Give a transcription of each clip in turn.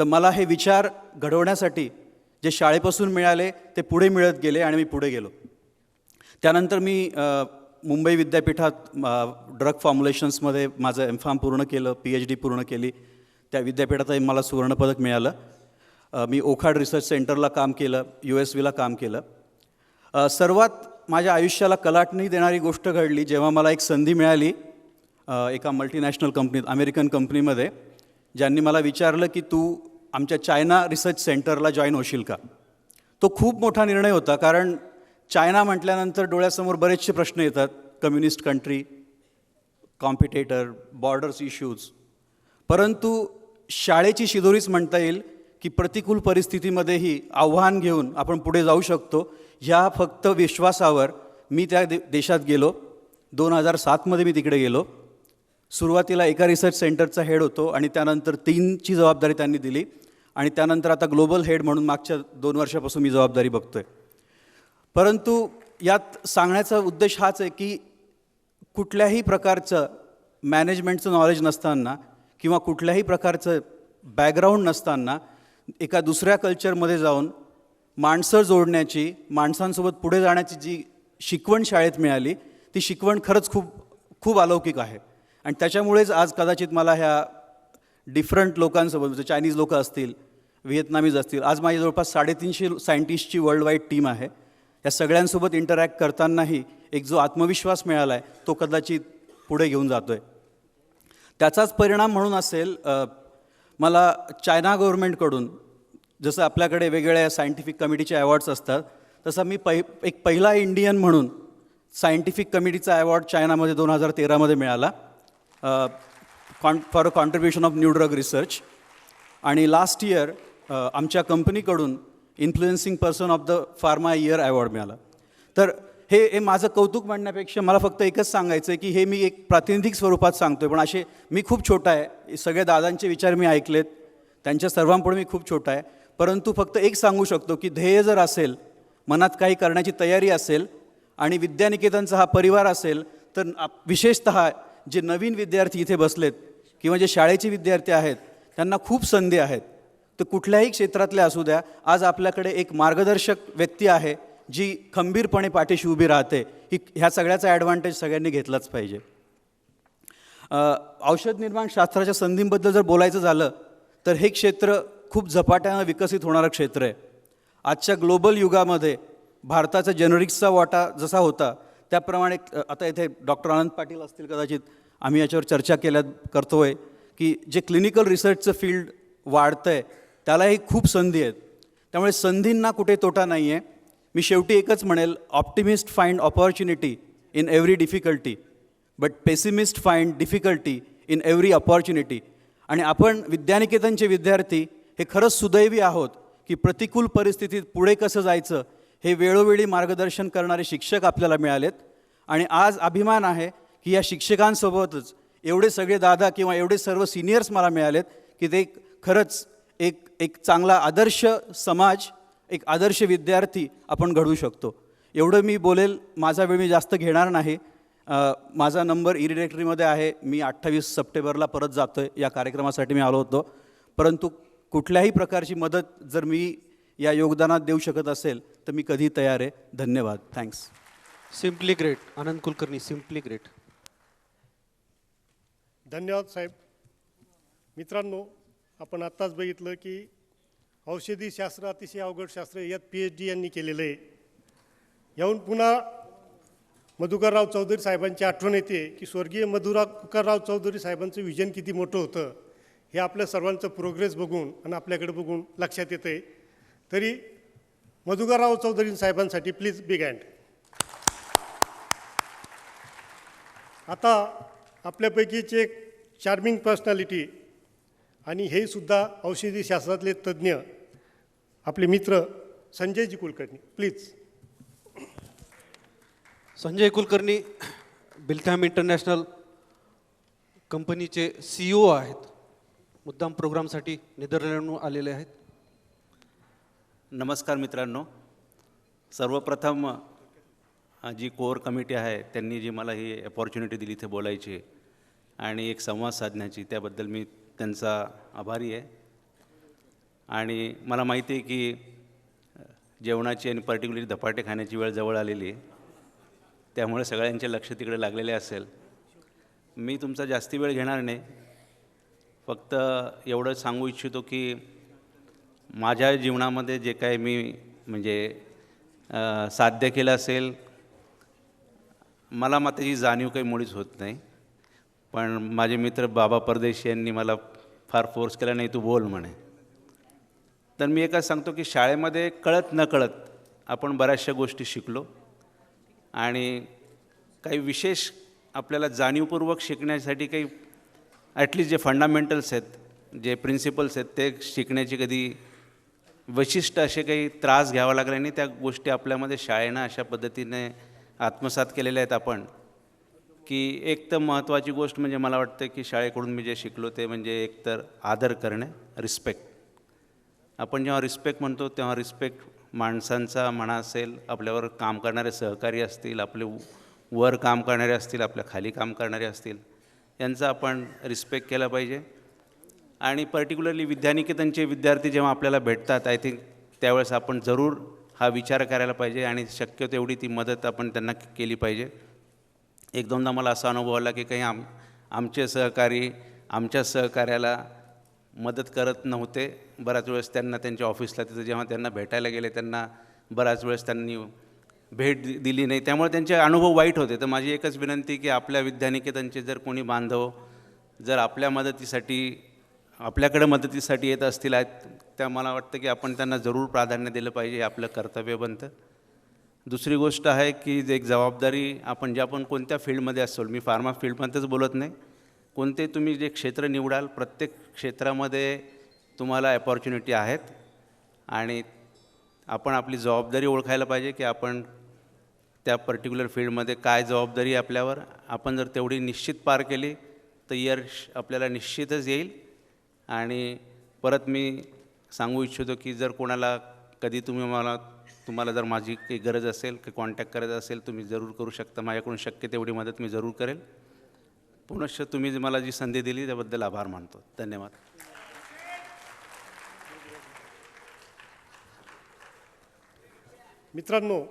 तर मला हे विचार घडवण्यासाठी जे शाळेपासून मिळाले ते पुढे मिळत गेले आणि मी पुढे गेलो. त्यानंतर मी मुंबई विद्यापीठात ड्रग फॉर्म्युलेशन्समध्ये माझं एम फार्म पूर्ण केलं पी एच डी पूर्ण केली. त्या विद्यापीठातही मला सुवर्णपदक मिळालं. मी ओखाड रिसर्च सेंटरला काम केलं यू एस व्हीला काम केलं. सर्वात माझ्या आयुष्याला कलाटणी देणारी गोष्ट घडली जेव्हा मला एक संधी मिळाली एका मल्टीनॅशनल कंपनीत अमेरिकन कंपनीमध्ये ज्यांनी मला विचारलं की तू आमच्या चायना रिसर्च सेंटरला जॉईन होशील का? तो खूप मोठा निर्णय होता कारण चायना म्हटल्यानंतर डोळ्यासमोर बरेचसे प्रश्न येतात. Communist country competitor borders issues. परंतु शाळेची शिदोरीच म्हणता येईल की प्रतिकूल परिस्थितीमध्येही आव्हान घेऊन आपण पुढे जाऊ शकतो. ह्या फक्त विश्वासावर मी त्या दे देशात गेलो. दोन हजार सातमध्ये मी तिकडे गेलो. सुरुवातीला एका रिसर्च सेंटरचा हेड होतो आणि त्यानंतर तीनची जबाबदारी त्यांनी दिली. आणि त्यानंतर आता ग्लोबल हेड म्हणून मागच्या दोन वर्षापासून मी जबाबदारी बघतो आहे परंतु यात सांगण्याचा उद्देश हाच आहे की कुठल्याही प्रकारचं मॅनेजमेंटचं नॉलेज नसताना किंवा कुठल्याही प्रकारचं बॅकग्राऊंड नसताना एका दुसऱ्या कल्चरमध्ये जाऊन माणसं जोडण्याची माणसांसोबत पुढे जाण्याची जी शिकवण शाळेत मिळाली ती शिकवण खरंच खूप खूप अलौकिक आहे. आणि त्याच्यामुळेच आज कदाचित मला ह्या डिफरंट लोकांसोबत म्हणजे चायनीज लोकं असतील व्हिएतनामीज असतील. आज माझी जवळपास साडेतीनशे सायंटिस्टची वर्ल्ड वाईड टीम आहे. या सगळ्यांसोबत इंटरॅक्ट करतानाही एक जो आत्मविश्वास मिळाला आहे तो कदाचित पुढे घेऊन जातो आहे त्याचाच परिणाम म्हणून असेल मला चायना गव्हर्मेंटकडून जसं आपल्याकडे वेगवेगळ्या सायंटिफिक कमिटीचे अवॉर्ड्स असतात तसं मी पहि एक पहिला इंडियन म्हणून सायंटिफिक कमिटीचा अवॉर्ड चायनामध्ये दोन हजार तेरामध्ये मिळाला. कॉन for a contribution of new drug research. आणि लास्ट इयर आमच्या कंपनीकडून influencing person of the pharma year award मिळाला. तर हे हे माझं कौतुक म्हणण्यापेक्षा मला फक्त एकच सांगायचं आहे की हे मी एक प्रातिनिधिक स्वरूपात सांगतो आहे पण असे मी खूप छोटा आहे. सगळ्या दादांचे विचार मी ऐकलेत. त्यांच्या सर्वांपुढे मी खूप छोटा आहे. परंतु फक्त एक सांगू शकतो की ध्येय जर असेल मनात काही करण्याची तयारी असेल आणि विद्यानिकेतनचा हा परिवार असेल तर विशेषत विशेषतः जे नवीन विद्यार्थी इथे बसलेत किंवा जे शाळेचे विद्यार्थी आहेत त्यांना खूप संधी आहेत. तर कुठल्याही क्षेत्रातल्या असू द्या आज आपल्याकडे एक मार्गदर्शक व्यक्ती आहे जी खंबीरपणे पाठीशी उभी राहते. ही ह्या सगळ्याचा ॲडव्हान्टेज सगळ्यांनी घेतलाच पाहिजे. औषध निर्माण शास्त्राच्या संधींबद्दल जर बोलायचं झालं तर हे क्षेत्र खूप झपाट्यानं विकसित होणारं क्षेत्र आहे. आजच्या ग्लोबल युगामध्ये भारताचा जेनरिक्सचा वाटा जसा होता त्याप्रमाणे आता इथे डॉक्टर आनंद पाटील असतील कदाचित आम्ही याच्यावर चर्चा केल्या करतोय की जे क्लिनिकल रिसर्चचं फील्ड वाढतं आहे त्यालाही खूप संधी आहेत. त्यामुळे संधींना कुठे तोटा नाही आहे मी शेवटी एकच म्हणेल optimist find opportunity in every difficulty but pessimist find difficulty in every opportunity आणि आपण विद्यानिकेतनचे विद्यार्थी हे खरंच सुदैवी आहोत की प्रतिकूल परिस्थितीत पुढे कसं जायचं हे वेळोवेळी मार्गदर्शन करणारे शिक्षक आपल्याला मिळालेत. आणि आज अभिमान आहे की या शिक्षकांसोबतच एवढे सगळे दादा किंवा एवढे सर्व सिनियर्स मला मिळालेत की ते खरंच एक एक चांगला आदर्श समाज एक आदर्श विद्यार्थी आपण घडवू शकतो. एवढं मी बोलेल माझा वेळ मी जास्त घेणार नाही. माझा नंबर ई डिरेक्टरीमध्ये आहे. मी अठ्ठावीस सप्टेंबरला परत जातो आहे या कार्यक्रमासाठी मी आलो होतो. परंतु कुठल्याही प्रकारची मदत जर मी या योगदानात देऊ शकत असेल तर मी कधी तयार आहे. धन्यवाद. Thanks simply great Anand Kulkarni simply great धन्यवाद साहेब. मित्रांनो आपण आत्ताच बघितलं की औषधी शास्त्र अतिशय अवघड शास्त्र यात पी एच डी यांनी केलेलं आहे. याहून पुन्हा मधुकरराव चौधरी साहेबांची आठवण येते की स्वर्गीय मधुराकरराव चौधरी साहेबांचं विजन किती मोठं होतं हे आपल्या सर्वांचं प्रोग्रेस बघून आणि आपल्याकडे बघून लक्षात येतं आहे तरी मधुकरराव चौधरी साहेबांसाठी प्लीज बिग हँड आता आपल्यापैकीचे एक चार्मिंग पर्सनॅलिटी आणि हे सुद्धा औषधी शास्त्रातले तज्ज्ञ आपले मित्र Sanjayji Kulkarni. Please Sanjay Kulkarni Biltham international कंपनीचे सी ओ आहेत. मुद्दाम प्रोग्रामसाठी नेदरलँडहून आलेले आहेत. नमस्कार मित्रांनो. सर्वप्रथम जी कोअर कमिटी आहे त्यांनी जी मला ही अपॉर्च्युनिटी दिली इथे बोलायची आणि एक संवाद साधण्याची त्याबद्दल मी त्यांचा आभारी आहे. आणि मला माहिती आहे की जेवणाची आणि पर्टिक्युलरली धपाटे खाण्याची वेळ जवळ आलेली आहे. त्यामुळे सगळ्यांचे लक्ष तिकडे लागलेले असेल. मी तुमचा जास्ती वेळ घेणार नाही. फक्त एवढं सांगू इच्छितो की माझ्या जीवनामध्ये जे काय मी म्हणजे साध्य केलं असेल मला मग त्याची जाणीव काही मुळीच होत नाही. पण माझे मित्र बाबा परदेशी यांनी मला फार फोर्स केला नाही तू बोल म्हणे. तर मी एकच सांगतो की शाळेमध्ये कळत न कळत आपण बऱ्याचशा गोष्टी शिकलो आणि काही विशेष आपल्याला जाणीवपूर्वक शिकण्यासाठी काही ॲटलिस्ट जे फंडामेंटल्स आहेत जे प्रिन्सिपल्स आहेत ते शिकण्याची कधी वैशिष्ट असे काही त्रास घ्यावा लागला नाही. त्या गोष्टी आपल्यामध्ये शाळेनं अशा पद्धतीने आत्मसात केलेल्या आहेत आपण. की एक तर महत्त्वाची गोष्ट म्हणजे मला वाटतं की शाळेकडून मी जे शिकलो ते म्हणजे एक तर आदर करणे रिस्पेक्ट आपण जेव्हा रिस्पेक्ट म्हणतो तेव्हा रिस्पेक्ट माणसांचा म्हणा असेल आपल्यावर काम करणारे सहकारी असतील आपले वर काम करणारे असतील आपल्या खाली काम करणारे असतील यांचा आपण रिस्पेक्ट केला पाहिजे. आणि पर्टिक्युलरली विद्यानिकेतनचे विद्यार्थी जेव्हा आपल्याला भेटतात आय थिंक त्यावेळेस आपण जरूर हा विचार करायला पाहिजे आणि शक्य तेवढी ती मदत आपण त्यांना केली पाहिजे. एक दोनदा मला असा अनुभव आला की काही आम आमचे सहकारी आमच्या सहकार्याला मदत करत नव्हते. बऱ्याच वेळेस त्यांना त्यांच्या ऑफिसला तिथं जेव्हा त्यांना भेटायला गेले त्यांना बऱ्याच वेळेस त्यांनी भेट दि- दिली नाही. त्यामुळे त्यांचे अनुभव वाईट होते. तर माझी एकच विनंती की आपल्या विद्यानिकेतनचे जर कोणी बांधव जर आपल्या मदतीसाठी आपल्याकडे मदतीसाठी येत असतील आहेत त्या मला वाटतं की आपण त्यांना जरूर प्राधान्य दिलं पाहिजे. आपलं कर्तव्य बनतं. दुसरी गोष्ट आहे की जे एक जबाबदारी आपण ज्या पण कोणत्या फील्डमध्ये असेल मी फार्मा फील्डमध्येच बोलत नाही. कोणते तुम्ही जे क्षेत्र निवडाल प्रत्येक क्षेत्रामध्ये तुम्हाला अपॉर्च्युनिटी आहेत आणि आपण आपली जबाबदारी ओळखायला पाहिजे की आपण त्या पर्टिक्युलर फील्डमध्ये काय जबाबदारी आपल्यावर. आपण जर तेवढी निश्चित पार केली तर यश आपल्याला निश्चितच येईल. आणि परत मी सांगू इच्छितो की जर कोणाला कधी तुम्ही मला तुम्हाला जर माझी काही गरज असेल की कॉन्टॅक्ट करायचा असेल तुम्ही जरूर करू शकता. माझ्याकडून शक्य तेवढी मदत मी जरूर करेल. पुनश्च तुम्ही मला जी संधी दिली त्याबद्दल आभार मानतो. धन्यवाद. मित्रांनो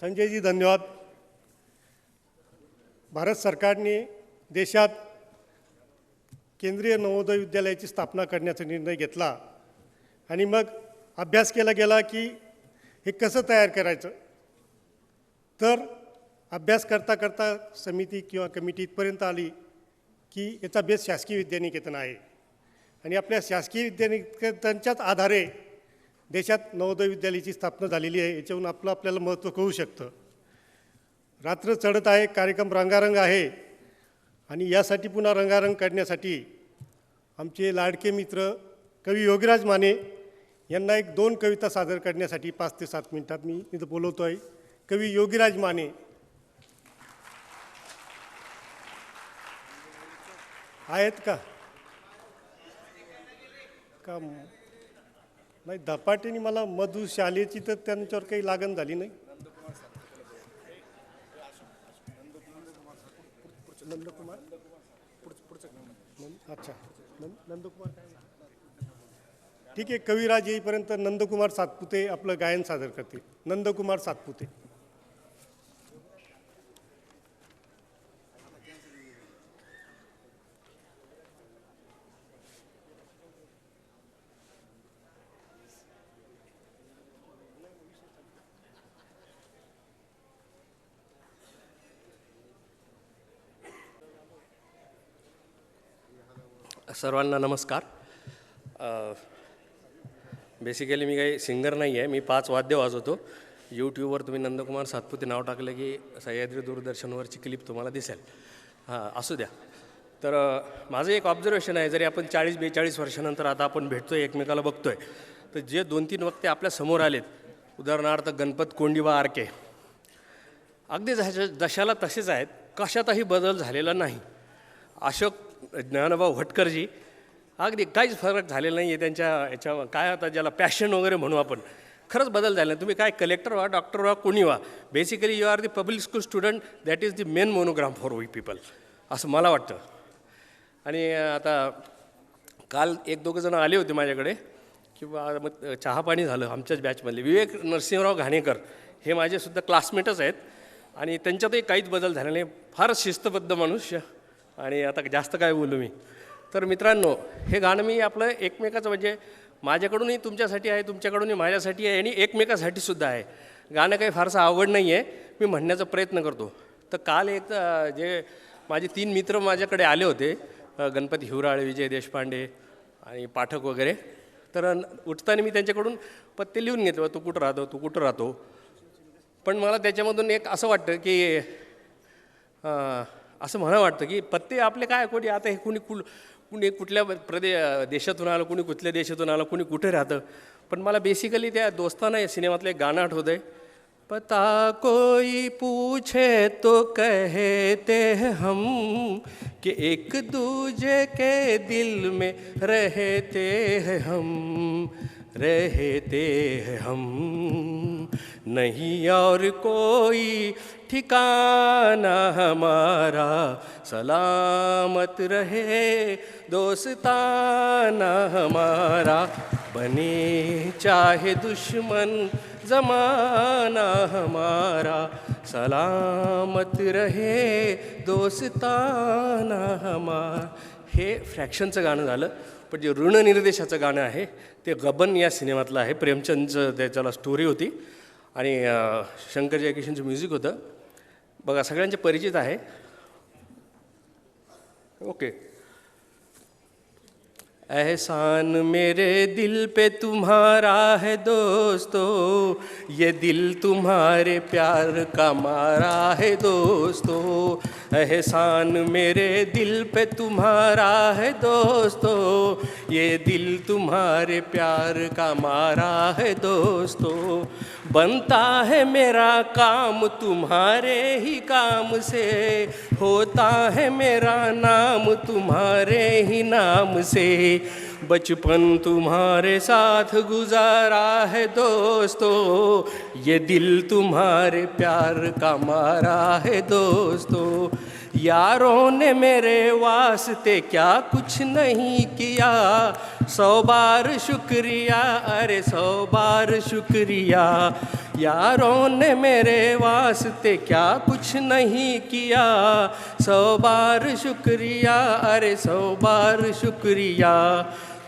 संजयजी धन्यवाद. भारत सरकारने देशात केंद्रीय नवोदय विद्यालयाची स्थापना करण्याचा निर्णय घेतला. आणि मग अभ्यास केला गेला की हे कसं तयार करायचं? तर अभ्यास करता करता समिती किंवा कमिटी इथपर्यंत आली की याचा बेस शासकीय विद्यानिकेतन आहे. आणि आपल्या शासकीय विद्यानिकेतनच्याच आधारे देशात नवोदय विद्यालयाची स्थापना झालेली आहे याच्यावरून आपलं आपल्याला महत्त्व कळू शकतं. रात्र चढत आहे कार्यक्रम रंगारंग आहे. आणि यासाठी पुन्हा रंगारंग काढण्यासाठी आमचे लाडके मित्र कवी योगीराज माने यांना एक दोन कविता सादर करण्यासाठी पाच ते सात मिनिटात मी इथं बोलवतो आहे कवी योगीराज माने. आहेत का? का नाही धपाट्याने मला मधुशालेची तर त्यांच्यावर काही लागण झाली नाही नंदकुमार नंद- अच्छा नंद- नंदकुमार काय ठीक आहे कविराज येईपर्यंत नंदकुमार सातपुते आपलं गायन सादर करतील. नंदकुमार सातपुते. सर्वांना नमस्कार. बेसिकली मी काही सिंगर नाही आहे मी पाच वाद्य वाजवतो. यूट्यूबवर तुम्ही नंदकुमार सातपुते नाव टाकलं की सह्याद्री दूरदर्शनवरची क्लिप तुम्हाला दिसेल. हां असू द्या. तर माझं एक ऑब्झर्वेशन आहे जरी आपण चाळीस बेचाळीस वर्षानंतर आता आपण भेटतोय एकमेकाला बघतोय तर जे दोन तीन वक्ते आपल्यासमोर आलेत उदाहरणार्थ गणपत कोंडिवा आरके अगदी जशा जशाला तसेच आहेत कशातही बदल झालेला नाही. अशोक ज्ञानभाऊ भटकरजी अगदी काहीच फरक झालेला नाही आहे त्यांच्या याच्या काय आता ज्याला पॅशन वगैरे म्हणू आपण. खरंच बदल झाला. तुम्ही काय कलेक्टर व्हा डॉक्टर व्हा कोणी व्हा. Basically you are the public school student that is the main monogram for we people असं मला वाटतं. आणि आता काल एक दोघं जणं आले होते माझ्याकडे. किंवा मग चहापाणी झालं आमच्याच बॅचमधले विवेक नरसिंहराव घाणेकर हे माझेसुद्धा क्लासमेटच आहेत. आणि त्यांच्यातही काहीच बदल झाला नाही. फार शिस्तबद्ध मनुष्य. आणि आता जास्त काय बोलू मी. तर मित्रांनो हे गाणं मी आपलं एकमेकाचं म्हणजे माझ्याकडूनही तुमच्यासाठी आहे तुमच्याकडूनही माझ्यासाठी आहे आणि एकमेकासाठी सुद्धा आहे. गाणं काही फारसं आवड नाही आहे मी म्हणण्याचा प्रयत्न करतो. तर काल एक जे माझे तीन मित्र माझ्याकडे आले होते गणपती हिवराळ विजय देशपांडे आणि पाठक वगैरे. तर उठताना मी त्यांच्याकडून पत्ते लिहून घेतले तू कुठं राहतो तू कुठं राहतो? पण मला त्याच्यामधून एक असं वाटतं की असं म्हणा वाटतं की पत्ते आपले काय कोणी आता हे कुणी कुल कुणी कुठल्या प्रदे देशातून आलं कुणी कुठल्या देशातून आलं कुणी कुठे राहतं. पण मला बेसिकली त्या दोस्ताना या सिनेमातलं एक गाणं आठवतं आहे पता कोई पूछे तो कहते हैं हम कि एक दूजे के दिल में रहते हैं हम रहते हैं हम। नहीं और कोई ठिकाना हमारा। सलामत रहे दोस्ताना हमारा। बने चाहे दुश्मन जमाना हमारा। सलामत रहे दोस्ताना हमारा। हे फ्रॅक्शनचं गाणं झालं पण जे ऋणनिर्देशाचं गाणं आहे ते गबन या सिनेमातलं आहे. प्रेमचंदचं त्याच्याला स्टोरी होती. आणि शंकर जयकिशनचं म्युझिक होतं. बघा सगळ्यांचे परिचित आहे. ओके एहसान मेरे दिल पे तुम्हारा है दोस्तों ये दिल तुम्हारे प्यार का मारा है दोस्तों। एहसान मेरे दिल पे तुम्हारा है दोस्तों ये दिल तुम्हारे प्यार का मारा है दोस्तों। बनता है मेरा काम तुम्हारे ही काम से होता है मेरा नाम तुम्हारे ही नाम से। बचपन तुम्हारे साथ गुजारा है दोस्तों। ये दिल तुम्हारे प्यार का मारा है दोस्तों। यारों ने मेरे वास्ते क्या कुछ नहीं किया। सौ बार शुक्रिया, अरे सौ बार शुक्रिया। यारों ने मेरे वास्ते क्या कुछ नहीं किया। सौ बार शुक्रिया, अरे सौ बार शुक्रिया।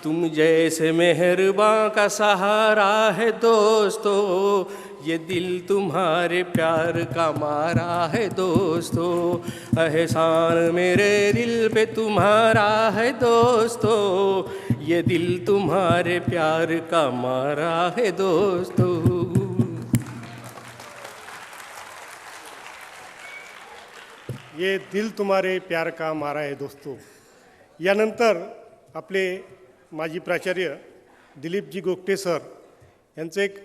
तुम जैसे मेहरबान का सहारा है दोस्तों, ये दिल तुम्हारे प्यार का मारा है दोस्तों। एहसान मेरे दिल पे तुम्हारा है दोस्तों, ये दिल तुम्हारे प्यार का मारा है दोस्तों। ये दिल तुम्हारे प्यार का मारा है दोस्तो। यानंतर आपले माजी प्राचार्य दिलीपजी गोगटे सर यांचं एक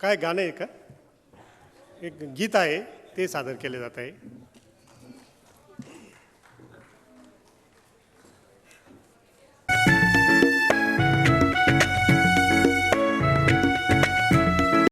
काय गाणं आहे का? एक गीत आहे ते सादर केले जात आहे.